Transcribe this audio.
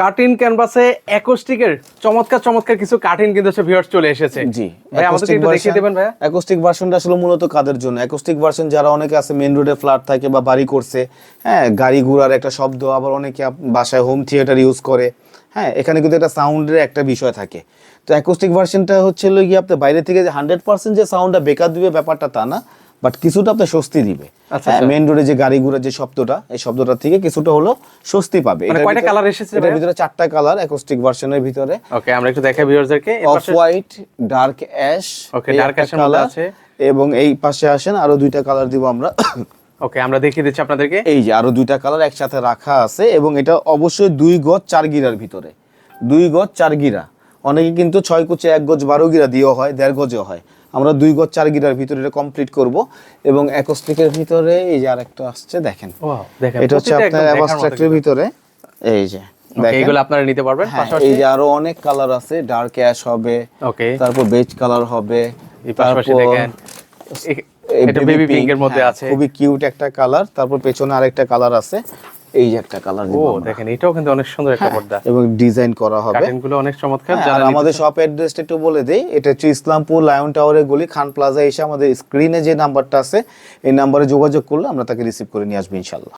Curtain ক্যানভাসে অ্যাকোস্টিকের চমৎকার চমৎকার কিছু কার্টিন কিন্তু হচ্ছে ভিউয়ার্স চলে এসেছে। জি ভাই আমাদেরকে একটু দেখিয়ে দেবেন ভাইয়া। অ্যাকোস্টিক ভার্সনটা আসলে মূলত কাদের জন্য? অ্যাকোস্টিক ভার্সন যারা অনেকে আছে মেন রোডে ফ্ল্যাট থাকে বা বাড়ি করছে হ্যাঁ গাড়ি ঘোড়ার একটা শব্দ আবার অনেকে বাসায় হোম থিয়েটার ইউজ করে হ্যাঁ এখানে কিন্তু একটা সাউন্ডের একটা বিষয় থাকে। তো অ্যাকোস্টিক ভার্সনটা হচ্ছে হলো গিয়ে আপনি বাইরে থেকে যে হান্ড্রেড পার্সেন্ট যে সাউন্ডটা বেকার দিবে ব্যাপারটা তা না বাট কিছুটা আপনার স্বস্তি দিবে। আচ্ছা, হ্যাঁ আচ্ছা। মেন রোডে যে গাড়ি ঘোড়ার যে শব্দটা এই শব্দটা থেকে কিছুটা হলো স্বস্তি পাবে। মানে কয়টা ভিতরে- এসেছে এটার ভিতরে চারটা কালার অ্যাকোস্টিক ভার্সনের ভিতরে। ওকে আমরা একটু দেখাই ভিউয়ার্সদেরকে off white dark ash dark ash মধ্যে আছে। এবং এই পাশে আসেন আরও দুইটা কালার দিব আমরা। ওকে আমরা দেখিয়ে দিচ্ছি আপনাদেরকে। এই যে আরও দুইটা কালার একসাথে রাখা আছে এবং এটা অবশ্যই দুই গজ চার গিরার ভিতরে। দুই গজ চার গিরা। অনেকে কিন্তু ছয় কুচে এক গজ বারো গিরা দিয়েও হয় দেড় গজেও হয়। আমরা দুই গজ চার গিরার ভিতরে এটা কমপ্লিট করব এবং অ্যাকোস্টিকের ভিতরে এই যে আরেকটা আসছে দেখেন। এটা হচ্ছে আপনার অ্যাবাস্ট্রাক্টের ভিতরে। এই যে এগুলো আপনারা নিতে পারবেন হ্যাঁ, পাশাপাশি এই যে আরও অনেক কালার আছে ডার্ক অ্যাশ হবে ওকে তারপর বেজ কালার হবে পাশাপাশি তারপর দেখেন এটা বেবি pink, পিঙ্কের মধ্যে হ্যাঁ, আছে। খুবই কিউট একটা কালার তারপর পেছনে আরেকটা কালার আছে। এই যে একটা কালার ও দেখেন এটাও কিন্তু অনেক সুন্দর একটা পর্দা। এবং ডিজাইন করা হবে। কার্টেনগুলো অনেক চমৎকার হ্যাঁ, আর আমাদের শপ অ্যাড্রেসটা একটু বলে দেই। এটা হচ্ছে ইসলামপুর লায়ন টাওয়ারের গলি খান প্লাজা এসে আমাদের স্ক্রিনে যে নাম্বারটা আছে এই নাম্বারে যোগাযোগ করলে আমরা তাকে রিসিভ করে নিয়ে আসব ইনশাল্লাহ।